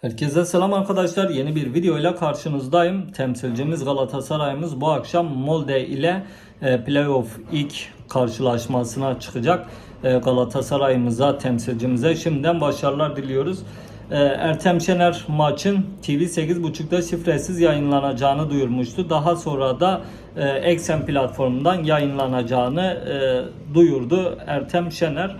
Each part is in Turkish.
Herkese selam arkadaşlar. Yeni bir video ile karşınızdayım. Temsilcimiz Galatasaray'ımız bu akşam Molde ile e, playoff ilk karşılaşmasına çıkacak. E, Galatasaray'ımıza, temsilcimize şimdiden başarılar diliyoruz. E, Ertem Şener maçın TV 8.30'da şifresiz yayınlanacağını duyurmuştu. Daha sonra da e, Exxen platformundan yayınlanacağını duyurdu Ertem Şener.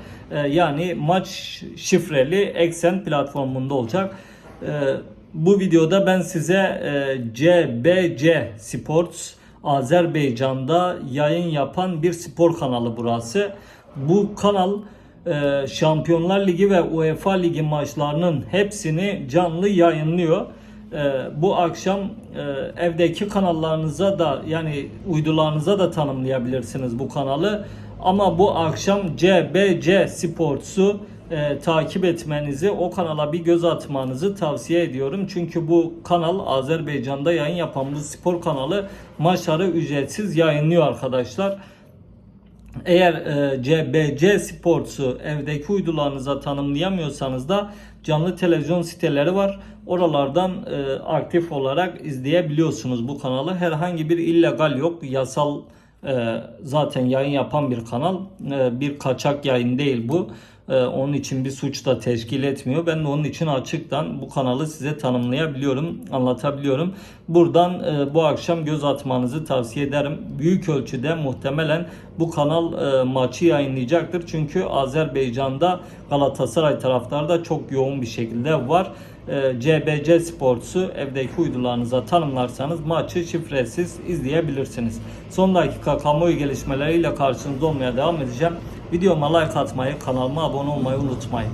Yani maç şifreli Exxen platformunda olacak. Ee, bu videoda ben size e, CBC Sports Azerbaycan'da yayın yapan bir spor kanalı burası. Bu kanal e, Şampiyonlar Ligi ve UEFA Ligi maçlarının hepsini canlı yayınlıyor. E, bu akşam e, evdeki kanallarınıza da yani uydularınıza da tanımlayabilirsiniz bu kanalı. Ama bu akşam CBC Sports'u e, takip etmenizi, o kanala bir göz atmanızı tavsiye ediyorum. Çünkü bu kanal Azerbaycan'da yayın yapan bu spor kanalı maçları ücretsiz yayınlıyor arkadaşlar. Eğer e, CBC Sports'u evdeki uydularınıza tanımlayamıyorsanız da canlı televizyon siteleri var. Oralardan e, aktif olarak izleyebiliyorsunuz bu kanalı. Herhangi bir illegal yok. Yasal e, zaten yayın yapan bir kanal. E, bir kaçak yayın değil bu. E, onun için bir suç da teşkil etmiyor. Ben de onun için açıktan bu kanalı size tanımlayabiliyorum, anlatabiliyorum. Buradan e, bu akşam göz atmanızı tavsiye ederim. Büyük ölçüde muhtemelen bu kanal e, maçı yayınlayacaktır. Çünkü Azerbaycan'da Galatasaray taraftarı da çok yoğun bir şekilde var. E, CBC Sports'u evdeki uydularınıza tanımlarsanız maçı şifresiz izleyebilirsiniz. Son dakika kamuoyu gelişmeleriyle karşınızda olmaya devam edeceğim. Videoma like atmayı, kanalıma abone olmayı unutmayın.